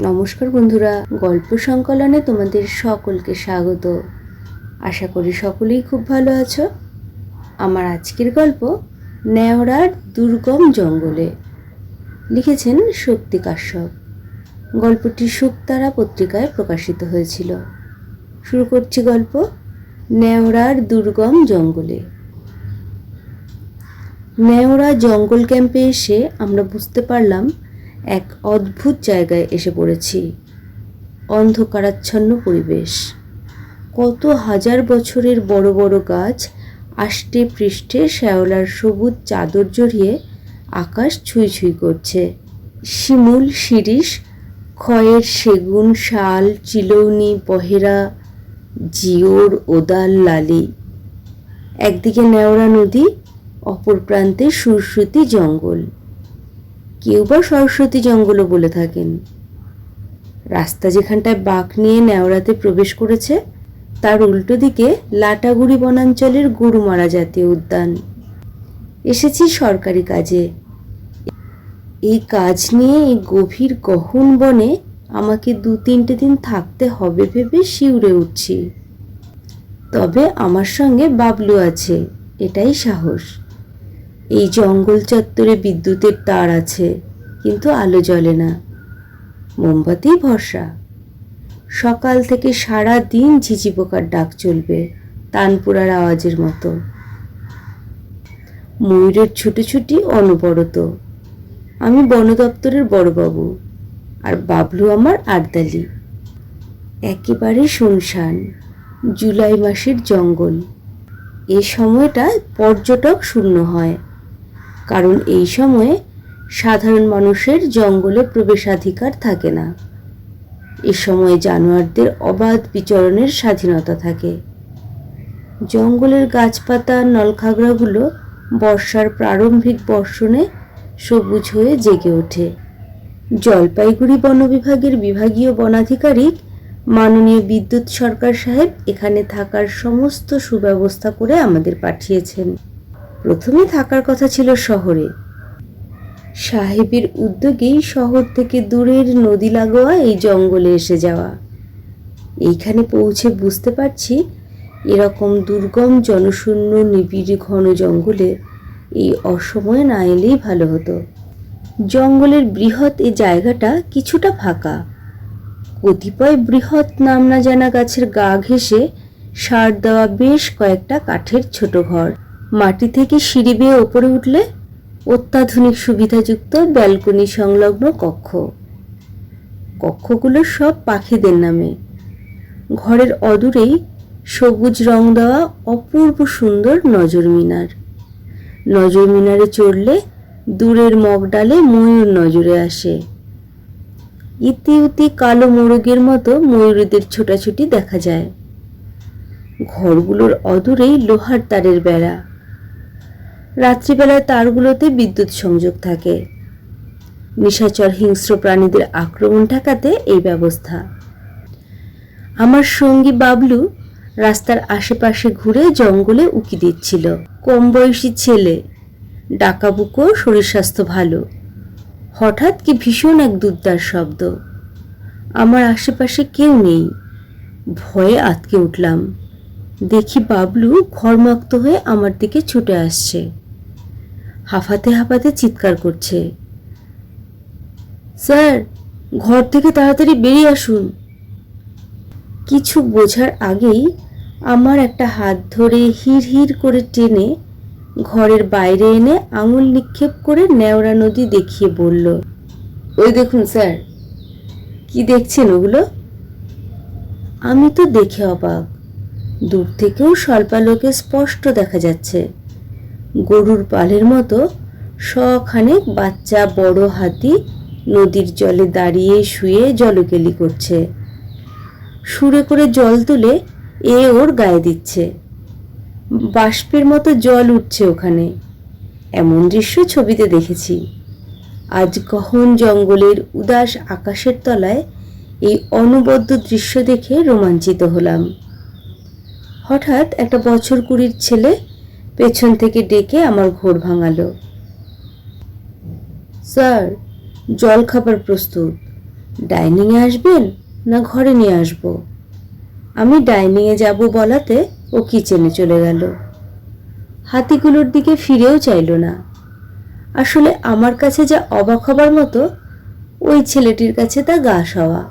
নমস্কার বন্ধুরা, গল্প সংকলনে তোমাদের সকলকে স্বাগত। আশা করি সকলেই খুব ভালো আছো। আমার আজকের গল্প নেওড়ার দুর্গম জঙ্গলে। লিখেছেন শক্তি কাশ্যপ। গল্পটি শুকতারা পত্রিকায় প্রকাশিত হয়েছিল। শুরু করছি গল্প নেওড়ার দুর্গম জঙ্গলে। নেওড়া জঙ্গল ক্যাম্পে এসে আমরা বুঝতে পারলাম এক অদ্ভুত জায়গায় এসে পড়েছি। অন্ধকারাচ্ছন্ন পরিবেশ। কত হাজার বছরের বড় বড় গাছ, আষ্টে পৃষ্ঠে শ্যাওলার সবুজ চাদর জড়িয়ে আকাশ ছুঁই ছুঁই করছে। শিমুল শিরিষ, ক্ষয়ের সেগুন, শাল, চিলৌনি, বহেরা, জিওর, ওদাল, লালি। একদিকে নেওড়া নদী, অপর প্রান্তে সুরসুতি জঙ্গল। কেউ বা সরস্বতী জঙ্গলও বলে থাকেন। রাস্তা যেখানটায় বাঁক নিয়ে নেওড়াতে প্রবেশ করেছে, তার উল্টো দিকে লাটাগুড়ি বনাঞ্চলের গরুমারা জাতীয় উদ্যান। এসেছি সরকারি কাজে। এই কাজ নিয়ে এই গভীর গহন বনে আমাকে দু তিনটে দিন থাকতে হবে ভেবে শিউরে উঠছি। তবে আমার সঙ্গে বাবলু আছে, এটাই সাহস। এই জঙ্গল চত্বরে বিদ্যুতের তার আছে, কিন্তু আলো জ্বলে না। মোমবাতি ভরসা। সকাল থেকে সারা দিন ঝিঝি পোকার ডাক চলবে তানপুরার আওয়াজের মতো। ময়ূরের ছুটোছুটি অনবরত। আমি বন দপ্তরের বড়বাবু আর বাবলু আমার আর্দালি একেবারে শুনশান, জুলাই মাসের জঙ্গল। এ সময়টা পর্যটক শূন্য হয়। কারণ এই সময়ে সাধারণ মানুষের জঙ্গলে প্রবেশাধিকার থাকে না। এ সময়ে জানোয়ারদের অবাধ বিচরণের স্বাধীনতা থাকে। জঙ্গলের গাছপাতা, নলখাগড়াগুলো বর্ষার প্রারম্ভিক বর্ষণে সবুজ হয়ে জেগে ওঠে। জলপাইগুড়ি বন বিভাগের বিভাগীয় বনাধিকারিক মাননীয় বিদ্যুৎ সরকার সাহেব এখানে থাকার সমস্ত সুব্যবস্থা করে আমাদের পাঠিয়েছেন। প্রথমে থাকার কথা ছিল শহরে। সাহেবের উদ্যোগেই শহর থেকে দূরের নদী লাগোয়া এই জঙ্গলে এসে যাওয়া। এইখানে পৌঁছে বুঝতে পারছি এরকম দুর্গম জনশূন্য নিবিড় ঘন জঙ্গলে এই অসময়ে না এলেই ভালো হতো। জঙ্গলের বৃহৎ এই জায়গাটা কিছুটা ফাঁকা। কতিপয় বৃহৎ নাম না জানা গাছের গা ঘেঁষে সার দেওয়া বেশ কয়েকটা কাঠের ছোট ঘর। মাটি থেকে সিঁড়ি বেয়ে ওপরে উঠলে অত্যাধুনিক সুবিধাযুক্ত ব্যালকনি সংলগ্ন কক্ষ। কক্ষগুলো সব পাখিদের নামে। ঘরের অদূরেই সবুজ রং দেওয়া অপূর্ব সুন্দর নজর মিনার। নজর মিনারে চড়লে দূরের মগডালে ময়ূর নজরে আসে। ইতি উতি কালো মোরগের মতো ময়ূরীদের ছোটাছুটি দেখা যায়। ঘরগুলোর অদূরেই লোহার তারের বেড়া। রাত্রিবেলায় তারগুলোতে বিদ্যুৎ সংযোগ থাকে। নিশাচর হিংস্র প্রাণীদের আক্রমণ ঠেকাতে এই ব্যবস্থা। আমার সঙ্গী বাবলু রাস্তার আশেপাশে ঘুরে জঙ্গলে উকি দিচ্ছিল। কম বয়সী ছেলে। ডাকাবুকো, শরীর স্বাস্থ্য ভালো। হঠাৎ কি ভীষণ এক দুর্দার শব্দ। আমার আশেপাশে কেউ নেই। ভয়ে আতকে উঠলাম। দেখি বাবলু ঘরমাক্ত হয়ে আমার দিকে ছুটে আসছে। হাফাতে হাফাতে চিৎকার করছে। স্যার, ঘর থেকে তাড়াতাড়ি বেরিয়ে আসুন। কিছু বোঝার আগেই আমার একটা হাত ধরে হির হির করে টেনে ঘরের বাইরে এনে আঙুল নিক্ষেপ করে নেওড়া নদী দেখিয়ে বলল, ওই দেখুন স্যার, কি দেখছেন ওগুলো? আমি তো দেখে অবাক। দূর থেকেও স্বল্পালোকে স্পষ্ট দেখা যাচ্ছে। গরুর পালের মতো শখানেক বাচ্চা বড় হাতি নদীর জলে দাঁড়িয়ে শুয়ে জলকেলি করছে। সুরে করে জল তুলে এ ওর গায়ে দিচ্ছে। বাষ্পের মতো জল উঠছে ওখানে। এমন দৃশ্য ছবিতে দেখেছি। আজ গহন জঙ্গলের উদাস আকাশের তলায় এই অনবদ্য দৃশ্য দেখে রোমাঞ্চিত হলাম। হঠাৎ একটা বছর কুড়ির ছেলে পেছন থেকে ডেকে আমার ঘোর ভাঙালো। স্যার, জল খাবার প্রস্তুত। ডাইনিংয়ে আসবেন না ঘরে নিয়ে আসব? আমি ডাইনিংয়ে যাব বলাতে ও কিচেনে চলে গেল। হাতিগুলোর দিকে ফিরেও চাইল না। আসলে আমার কাছে যা অবাক হবার মতো, ওই ছেলেটির কাছে তা গা সওয়া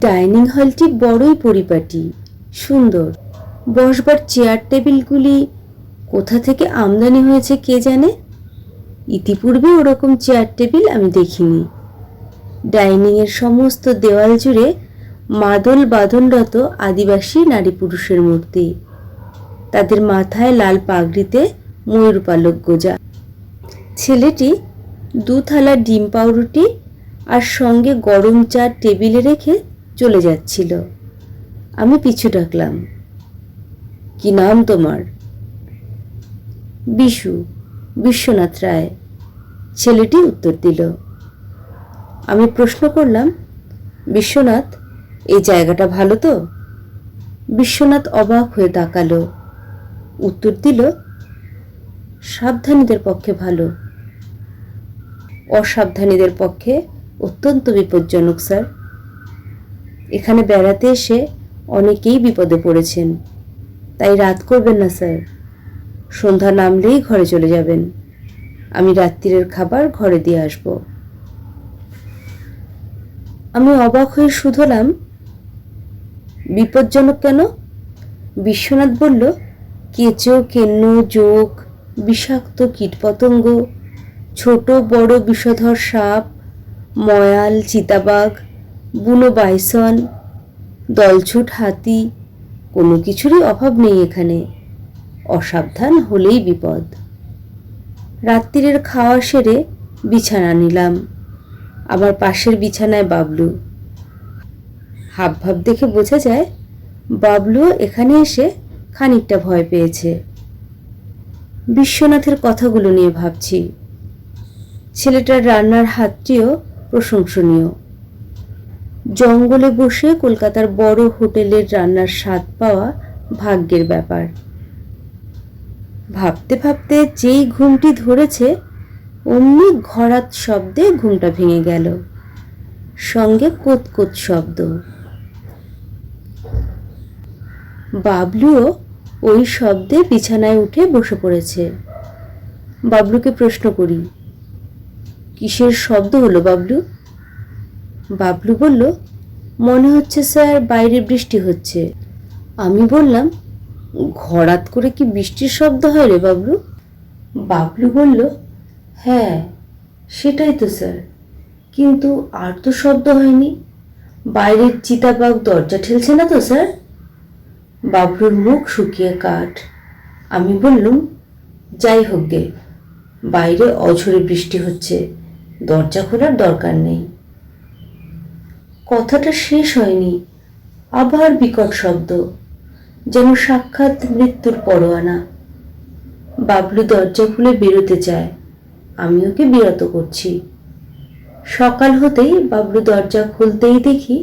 ডাইনিং হলটি বড়ই পরিপাটি, সুন্দর। বসবার চেয়ার টেবিলগুলি কোথা থেকে আমদানি হয়েছে কে জানে? ইতিপূর্বে ওরকম চেয়ার টেবিল আমি দেখিনি। ডাইনিংয়ের সমস্ত দেওয়াল জুড়ে মাদল বাঁধনরত আদিবাসী নারী পুরুষের মূর্তি। তাদের মাথায় লাল পাগড়িতে ময়ূর পালক গোজা। ছেলেটি দু থালা ডিম পাউরুটি আর সঙ্গে গরম চা টেবিলে রেখে চলে যাচ্ছিল। আমি পিছু ডাকলাম। কি নাম তোমার? বিশু, বিশ্বনাথ রায়। ছেলেটি উত্তর দিল, আমি প্রশ্ন করলাম, বিশ্বনাথ, এই জায়গাটা ভালো তো? বিশ্বনাথ অবাক হয়ে তাকালো। উত্তর দিল, সাবধানীদের পক্ষে ভালো। অসাবধানীদের পক্ষে অত্যন্ত বিপজ্জনক, স্যার। এখানে বেড়াতে এসে অনেকেই বিপদে পড়েছেন। তাই রাত করবেন না, স্যার। সন্ধ্যা নামলেই ঘরে চলে যাবেন। আমি রাত্রিরের খাবার ঘরে দিয়ে আসব। আমি অবাক হয়ে শুধলাম, বিপজ্জনক কেন? বিশ্বনাথ বলল, কেঁচো, কেন্ন যোগ বিষাক্ত কীটপতঙ্গ, ছোট, বড়, বিষধর সাপ, ময়াল, চিতাবাঘ, বুনো বাইসন, দলছুট হাতি কোনো কিছুরই অভাব নেই এখানে। অসাবধান হলেই বিপদ। রাত্রিরের খাওয়া সেরে বিছানা নিলাম। আমার পাশের বিছানায় বাবলু। হাবভাব দেখে বোঝা যায়, বাবলুও এখানে এসে খানিকটা ভয় পেয়েছে। বিশ্বনাথের কথাগুলো নিয়ে ভাবছি। ছেলেটার রান্নার হাতটিও প্রশংসনীয়। জঙ্গলে বসে কলকাতার বড় হোটেলের রান্নার স্বাদ পাওয়া ভাগ্যের ব্যাপার। ভাবতে ভাবতে যেই ঘুমটি ধরেছে, অমনি ঘরাত শব্দে ঘুমটা ভেঙে গেল। সঙ্গে কোতকোত শব্দ। বাবলুও ওই শব্দে বিছানায় উঠে বসে পড়েছে। বাবলুকে প্রশ্ন করি, কিসের শব্দ হলো বাবলু? বাবলু বলল, মনে হচ্ছে স্যার বাইরে বৃষ্টি হচ্ছে। আমি বললাম ঘরাত করে কি বৃষ্টির শব্দ হয় রে বাবলু? বাবলু বলল হ্যাঁ সেটাই তো স্যার। কিন্তু আর তো শব্দ হয়নি। বাইরের চিতাবাঘ দরজা ঠেলছে না তো স্যার? বাবলুর মুখ শুকিয়ে কাঠ। আমি বললুম, যাই হোক গে, বাইরে অঝরে বৃষ্টি হচ্ছে। দরজা খোলার দরকার নেই। কথাটা শেষ হয়নি। আবার বিকট শব্দ, যেন সাক্ষাৎ মৃত্যুর পরোয়ানা। বাবলু দরজা খুলে বেরোতে চায়, আমি ওকে বিরত করছি। সকাল হতেই বাবলু দরজা খুলতেই দেখি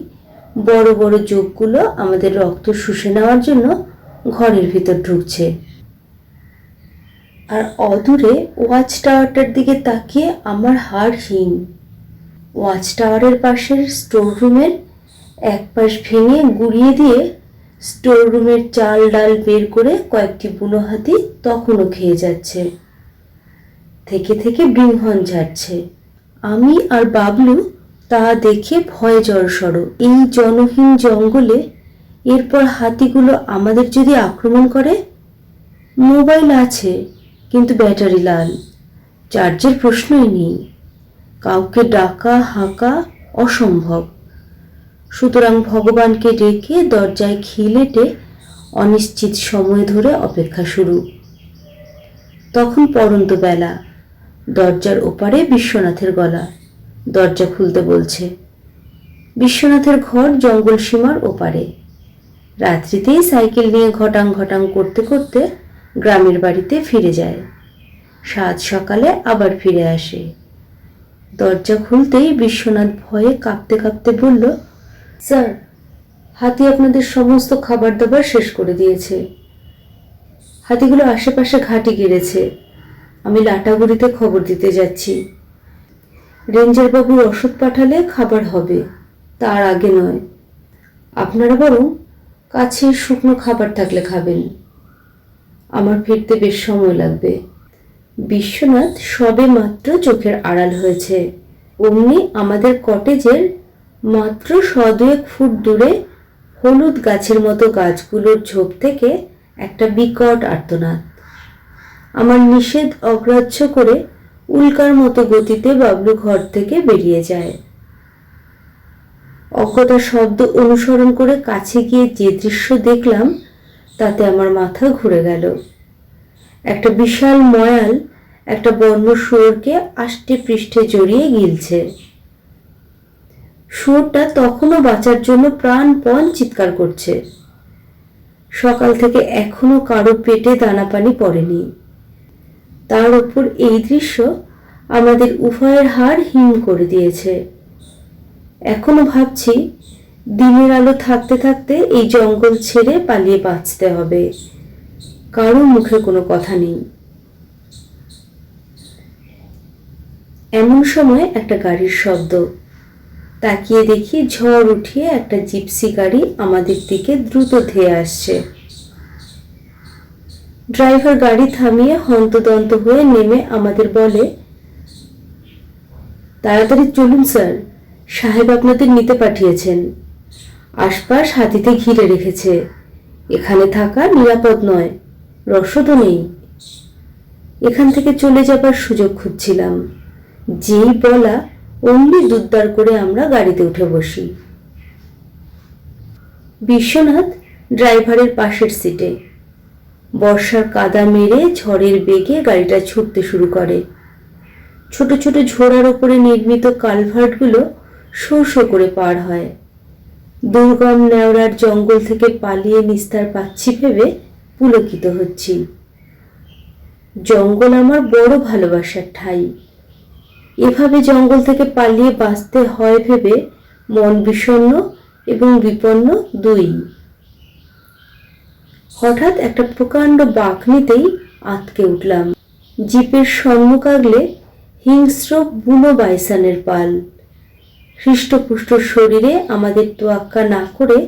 বড় বড় চোখগুলো আমাদের রক্ত শুষে নেওয়ার জন্য ঘরের ভিতর ঢুকছে। আর অদূরে ওয়াচ টাওয়ারটার দিকে তাকিয়ে আমার হাড় হিম ওয়াচ টাওয়ারের পাশের স্টোর রুমের এক পাশ ভেঙে গুড়িয়ে দিয়ে স্টোর রুমের চাল ডাল বের করে কয়েকটি বুনো হাতি তখনও খেয়ে যাচ্ছে। থেকে থেকে বৃংহন ছাড়ছে আমি আর বাবলু তা দেখে ভয়ে জড়সড়। এই জনহীন জঙ্গলে এরপর হাতিগুলো আমাদের যদি আক্রমণ করে? মোবাইল আছে, কিন্তু ব্যাটারি লাল। চার্জের প্রশ্নই নেই। কাউকে ডাকা, হাঁকা অসম্ভব। সুতরাং ভগবানকে ডেকে দরজায় খিলেটে অনিশ্চিত সময় ধরে অপেক্ষা শুরু। তখন পরন্ত বেলা। দরজার ওপারে বিশ্বনাথের গলা। দরজা খুলতে বলছে, বিশ্বনাথের ঘর জঙ্গল সীমার ওপারে। রাত্রিতেই সাইকেল নিয়ে ঘটাং ঘটাং করতে করতে গ্রামের বাড়িতে ফিরে যায়। সাত সকালে আবার ফিরে আসে। দরজা খুলতেই বিশ্বনাথ ভয়ে কাঁপতে কাঁপতে বলল, স্যার, হাতি আপনাদের সমস্ত খাবার দাবার শেষ করে দিয়েছে। হাতিগুলো আশেপাশে ঘাঁটি গেড়েছে। আমি লাটাগুড়িতে খবর দিতে যাচ্ছি। রেঞ্জার বাবুর ওষুধ পাঠালে খাবার হবে, তার আগে নয়। আপনারা বরং কাছে শুকনো খাবার থাকলে খাবেন। আমার ফিরতে বেশ সময় লাগবে। বিশ্বনাথ সবে মাত্র চোখের আড়াল হয়েছে। অমনি আমাদের কটেজের মাত্র সদুয়েক ফুট দূরে হলুদ গাছের মতো গাছগুলোর ঝোপ থেকে একটা বিকট আর্তনাদ। আমার নিষেধ অগ্রাহ্য করে উল্কার মতো গতিতে বাবলু ঘর থেকে বেরিয়ে যায়। অজ্ঞতা শব্দ অনুসরণ করে কাছে গিয়ে যে দৃশ্য দেখলাম, তাতে আমার মাথা ঘুরে গেল। একটা বিশাল ময়াল একটা বন্য শুয়োরকে আষ্টে পৃষ্ঠে জড়িয়ে গিলছে। শুয়োরটা তখনও বাঁচার জন্য প্রাণপণ চিৎকার করছে। সকাল থেকে এখনও কারও পেটে দানা পানি পড়েনি। তার উপর এই দৃশ্য আমাদের উভয়ের হাড় হিম করে দিয়েছে। এখনও ভাবছি, দিনের আলো থাকতে থাকতে এই জঙ্গল ছেড়ে পালিয়ে বাঁচতে হবে। কারও মুখে কোনো কথা নেই। এমন সময় একটা গাড়ির শব্দ। তাকিয়ে দেখি ঝড় উঠিয়ে একটা জিপসি গাড়ি আমাদের দিকে দ্রুত ধেয়ে আসছে। ড্রাইভার গাড়ি থামিয়ে হন্তদন্ত হয়ে নেমে আমাদের বলে, তাড়াতাড়ি চলুন, স্যার। সাহেব আপনাদের নিতে পাঠিয়েছেন। আশপাশ হাতিতে ঘিরে রেখেছে। এখানে থাকা নিরাপদ নয়। রসদও নেই। এখান থেকে চলে যাবার সুযোগ খুঁজছিলাম। যেই বলা, অমনি দুদ্দার করে আমরা গাড়িতে উঠে বসি। বিশ্বনাথ ড্রাইভারের পাশের সিটে। বর্ষার কাদা মেরে ঝড়ের বেগে গাড়িটা ছুটতে শুরু করে। ছোট ছোট ঝোড়ার ওপরে নির্মিত কালভার্টগুলো শো শো করে পার হয়। দুর্গম নেওড়ার জঙ্গল থেকে পালিয়ে নিস্তার পাচ্ছি ভেবে পুলকিত হচ্ছি। জঙ্গল আমার বড় ভালোবাসার ঠাই। এভাবে জঙ্গল থেকে পালিয়ে বাঁচতে হয় ভেবে মন বিষণ্ণ এবং বিপন্ন দুই। হঠাৎ একটা প্রকাণ্ড বাঁক নিতেই আতকে উঠলাম। জিপের সম্মুখ আগলে হিংস্র বুনো বাইসানের পাল। হৃষ্টপুষ্ট শরীরে আমাদের তোয়াক্কা না করে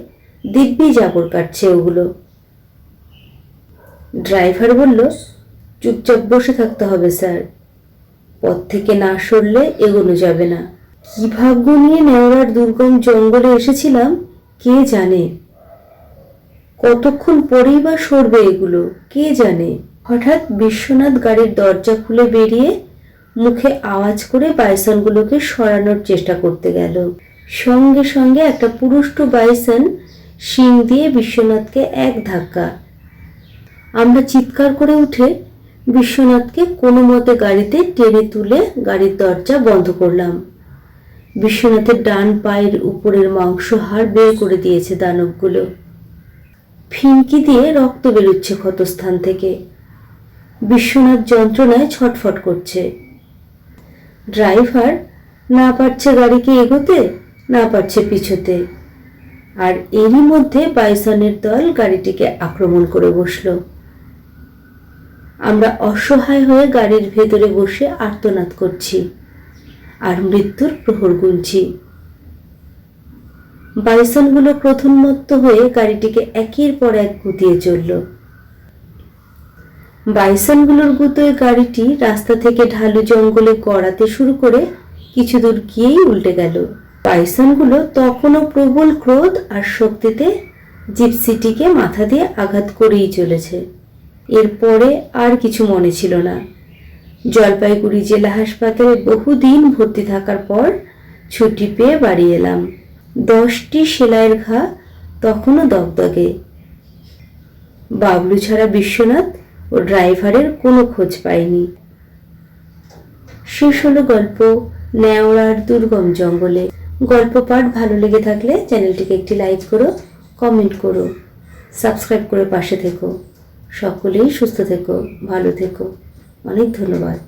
দিব্যি জাবর কাটছে ওগুলো। ড্রাইভার বলল, চুপচাপ বসে থাকতে হবে, স্যার। পথ থেকে না সরলে এগোনো যাবে না। কি ভাগ্য নিয়ে নেওয়ার দুর্গম জঙ্গলে এসেছিলাম, কে জানে? কতক্ষণ পরেই বা সরবে এগুলো, কে জানে? হঠাৎ বিশ্বনাথ গাড়ির দরজা খুলে বেরিয়ে মুখে আওয়াজ করে বাইসনগুলোকে সরানোর চেষ্টা করতে গেল। সঙ্গে সঙ্গে একটা পুরুষ্ট বাইসন শিং দিয়ে বিশ্বনাথকে এক ধাক্কা আমরা চিৎকার করে উঠে বিশ্বনাথকে কোনো মতে গাড়িতে টেনে তুলে গাড়ির দরজা বন্ধ করলাম। বিশ্বনাথের ডান পায়ের উপরের মাংস হাড় বের করে দিয়েছে দানবগুলো। ফিনকি দিয়ে রক্ত বেরোচ্ছে ক্ষতস্থান থেকে। বিশ্বনাথ যন্ত্রণায় ছটফট করছে। ড্রাইভার, না পারছে গাড়িকে এগোতে? না পারছে পিছোতে। আর এরই মধ্যে বাইসনের দল গাড়িটিকে আক্রমণ করে বসল। আমরা অসহায় হয়ে গাড়ির ভেতরে বসে আর্তনাদ করছি আর মৃত্যুর প্রহর গুনছি। বাইসনগুলো প্রথমমত্ত হয়ে গাড়িটিকে একের পর এক গুতিয়ে চলল। বাইসনগুলোর গুতোয় গাড়িটি রাস্তা থেকে ঢালু জঙ্গলে গড়াতে শুরু করে কিছু দূর গিয়েই উল্টে গেল। বাইসনগুলো তখনও প্রবল ক্রোধ আর শক্তিতে জিপসিটিকে মাথা দিয়ে আঘাত করেই চলেছে। এরপরে আর কিছু মনে ছিল না। জলপাইগুড়ি জেলা হাসপাতালে বহুদিন ভর্তি থাকার পর ছুটি পেয়ে বাড়ি এলাম। দশটি সেলাইয়ের ঘা তখনও দগদগে। বাবলু ছাড়া বিশ্বনাথ ও ড্রাইভারের কোনো খোঁজ পাইনি। শেষ হলো গল্প নেওড়ার দুর্গম জঙ্গলে। গল্প পাঠ ভালো লেগে থাকলে চ্যানেলটিকে একটি লাইক করো, কমেন্ট করো, সাবস্ক্রাইব করে পাশে থেকো। সকলেই সুস্থ থেকো ভালো থেকো। অনেক ধন্যবাদ।